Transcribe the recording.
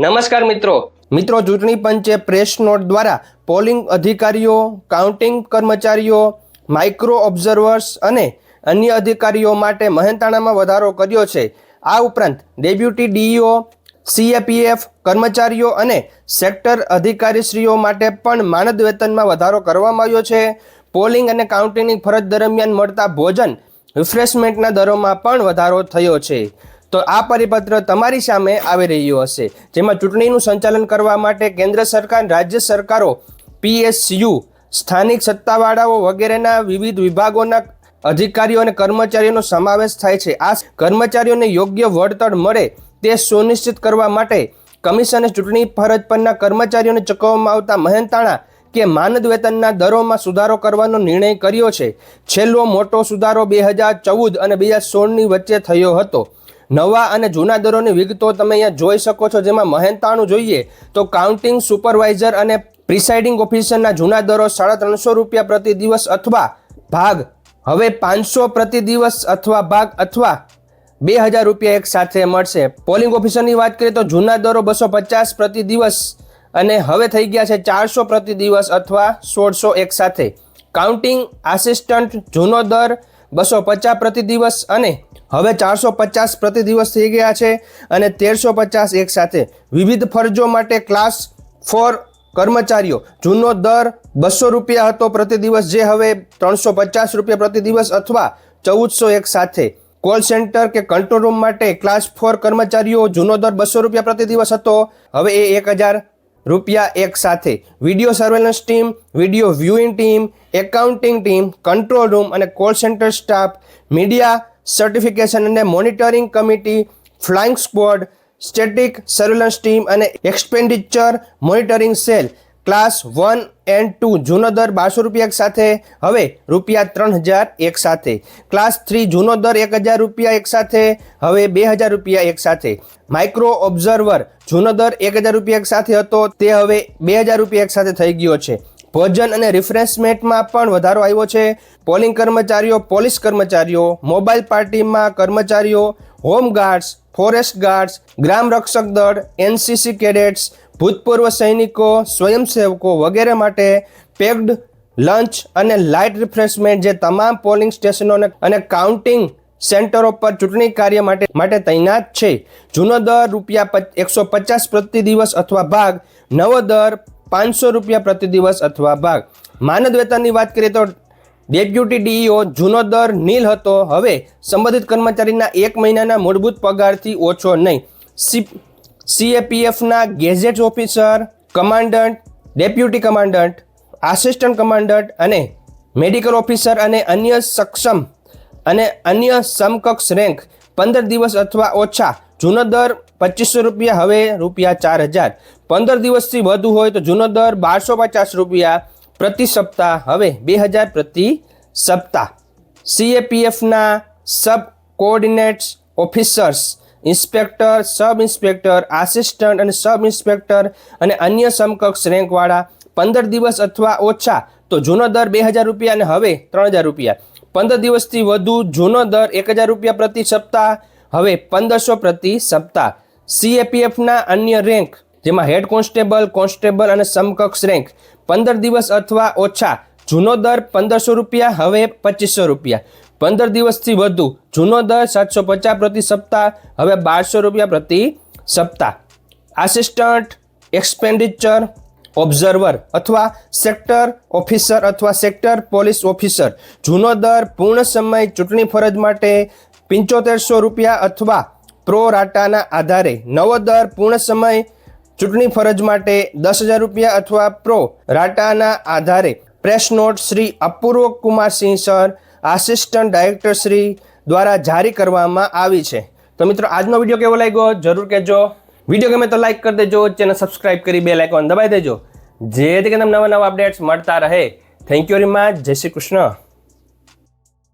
નમસ્કાર મિત્રો. મિત્રો, ચૂંટણી પંચે પ્રેસ નોટ દ્વારા પોલિંગ અધિકારીઓ કાઉન્ટિંગ કર્મચારીઓ માઇક્રો ઓબ્ઝર્વર્સ અને અન્ય અધિકારીઓ માટે મહેનતાણામાં વધારો કર્યો છે. આ ઉપરાંત ડેપ્યુટી ડીઈઓ, સીએપીએફ કર્મચારીઓ અને સેક્ટર અધિકારીશ્રીઓ માટે પણ માનદ વેતનમાં વધારો કરવામાં આવ્યો છે. પોલિંગ અને કાઉન્ટિંગની ફરજ દરમિયાન મળતા ભોજન રિફ્રેશમેન્ટના દરોમાં પણ વધારો થયો છે. તો આ પરિપત્ર તમારી સામે આવી રહ્યો હશે. જેમાં ચૂંટણીનું સંચાલન કરવા માટે કેન્દ્ર સરકાર, રાજ્ય સરકારો, પીએસયુ, સ્થાનિક સત્તાવાળાઓ વગેરેના વિવિધ વિભાગોના અધિકારીઓ અને કર્મચારીઓનો સમાવેશ થાય છે. આ કર્મચારીઓને યોગ્ય વળતર મળે તે સુનિશ્ચિત કરવા માટે કમિશને ચૂંટણી ફરજ પરના કર્મચારીઓને ચૂકવવામાં આવતા મહેનતાણા કે માનદ વેતનના દરોમાં સુધારો કરવાનો નિર્ણય કર્યો છે. છેલ્લો મોટો સુધારો બે હજાર ચૌદ અને બે હજાર સોળની વચ્ચે થયો હતો. નવા અને જૂના દરોની વિગતો તમે અહીંયા જોઈ શકો છો, જેમાં મહેનતાણું જોઈએ તો કાઉન્ટિંગ સુપરવાઇઝર અને પ્રિસાઇડિંગ ઓફિસરના જૂના દરો સાડા ત્રણસો રૂપિયા પ્રતિ દિવસ અથવા ભાગ, હવે પાંચસો પ્રતિ દિવસ અથવા ભાગ અથવા બે હજાર રૂપિયા એક સાથે મળશે. પોલિંગ ઓફિસરની વાત કરીએ તો જૂના દરો બસો પચાસ પ્રતિ દિવસ અને હવે થઈ ગયા છે ચારસો પ્રતિ દિવસ અથવા સોળસો એક સાથે. કાઉન્ટિંગ આસિસ્ટન્ટ જૂનો દર બસો પચાસ પ્રતિ દિવસ અને હવે ચારસો પચાસ પ્રતિ દિવસ થઈ ગયા છે અને તેરસો પચાસ એક સાથે વિવિધ ફરજો માટે ક્લાસ ફોર કર્મચારીઓ. જૂનો દર બસો રૂપિયા હતો પ્રતિ દિવસ જે હવે ત્રણસો પચાસ રૂપિયા પ્રતિ દિવસ અથવા ચૌદસો એક સાથે કોલ સેન્ટર કે કંટ્રોલ રૂમ માટે ક્લાસ ફોર કર્મચારીઓ, જૂનો દર બસો રૂપિયા પ્રતિ દિવસ હતો, હવે એ એક હજાર રૂપિયા એક સાથે video surveillance team video viewing team accounting team control room અને call centre staff media certification અને monitoring committee flying squad static surveillance team અને expenditure monitoring cell class one and two જૂનો દર બારસો રૂપિયા સાથે, હવે રૂપિયા ત્રણ હજાર એક સાથે. ક્લાસ થ્રી જૂનો દર એક હજાર રૂપિયા એક સાથે, હવે બે હજાર રૂપિયા એક સાથે. માઇક્રો ઓબ્ઝર્વર જૂનો દર એક હજાર રૂપિયા એક સાથે હતો, તે હવે બે હજાર રૂપિયા એક સાથે થઈ ગયો છે. ભોજન અને રિફ્રેશમેન્ટમાં પણ વધારો આવ્યો છે. પોલિંગ કર્મચારીઓ, પોલીસ કર્મચારીઓ, મોબાઈલ પાર્ટીમાં કર્મચારીઓ હોમગાર્ડ્સ ફોરેસ્ટ ગાર્ડ્સ, ગ્રામ રક્ષક દળ, એનસીસી કેડેટ્સ, ભૂતપૂર્વ સૈનિકો, સ્વયંસેવકો વગેરે માટે પેક્ડ લંચ અને લાઇટ રિફ્રેશમેન્ટ જે તમામ પોલિંગ સ્ટેશનો અને કાઉન્ટિંગ સેન્ટરો પર ચૂંટણી કાર્ય માટે માટે તૈનાત છે. જૂનો દર રૂપિયા એકસો પચાસ પ્રતિ દિવસ અથવા ભાગ, નવો દર પાંચસો રૂપિયા પ્રતિ દિવસ અથવા ભાગ. માનદ વેતનની વાત કરીએ તો ડેપ્યુટી ડીઈઓ જૂનો દર નીલ હતો. હવે સંબંધિત કર્મચારીના એક મહિનાના મૂળભૂત પગારથી ઓછો નહીં. C, સીએપીએફના gazette officer, commandant, deputy commandant, assistant commandant અને મેડિકલ ઓફિસર અને અન્ય સક્ષમ અને અન્ય સમકક્ષ રેન્ક પંદર દિવસ અથવા ઓછા જૂનો દર પચીસો રૂપિયા, હવે રૂપિયા ચાર હજાર. પંદર દિવસથી વધુ હોય તો જૂનો દર બારસો પચાસ રૂપિયા પ્રતિ સપ્તાહ, હવે બે હજાર પ્રતિ સપ્તાહ. સીએપીએફના sub coordinates officers, inspector, sub inspector, assistant અને સબ ઇન્સ્પેક્ટર અને અન્ય સમકક્ષ રેન્કવાળા પંદર દિવસ અથવા ઓછા તો જૂનો દર બે હજાર રૂપિયા અને હવે ત્રણ હજાર રૂપિયા. પંદર દિવસથી વધુ જૂનો દર એક હજાર રૂપિયા પ્રતિ સપ્તાહ, હવે પંદરસો પ્રતિ સપ્તાહ. સીએપીએફના અન્ય રેન્ક, જેમાં હેડ કોન્સ્ટેબલ કોન્સ્ટેબલ અને સમકક્ષ રેન્ક, પંદર દિવસ અથવા ઓછા જૂનો દર પંદરસો રૂપિયા, હવે પચીસો રૂપિયા. પંદર દિવસથી વધુ જૂનો દર સાતસો પચાસ પ્રતિ સપ્તાહ, હવે બારસો રૂપિયા પ્રતિ સપ્તાહ. આસિસ્ટન્ટ, એક્સપેન્ડિચર, ઓબ્ઝર્વર અથવા સેક્ટર ઓફિસર અથવા સેક્ટર પોલીસ ઓફિસર. જૂનો દર પૂર્ણ સમય ચૂંટણી ફરજ માટે પંચોતેરસો રૂપિયા અથવા પ્રો રાટાના આધારે નવો દર પૂર્ણ સમય ચૂંટણી ફરજ માટે દસ હજાર રૂપિયા અથવા પ્રો રાટાના આધારે press note Shri Apurva Kumarsingh sir, assistant director Shri દ્વારા જારી કરવામાં આવી છે. તો મિત્રો, આજનો વીડિયો કેવો લાગ્યો? જરૂર કહેજો. વીડિયો ગમે તો લાઈક કરી દેજો, ચેનલ સબસ્ક્રાઇબ કરી બે લાઇકોન દબાઈ દેજો. જેથી કે તમને નવા નવા અપડેટ્સ મળતા રહે. થેન્ક યુ વેરી મચ જય શ્રી કૃષ્ણ.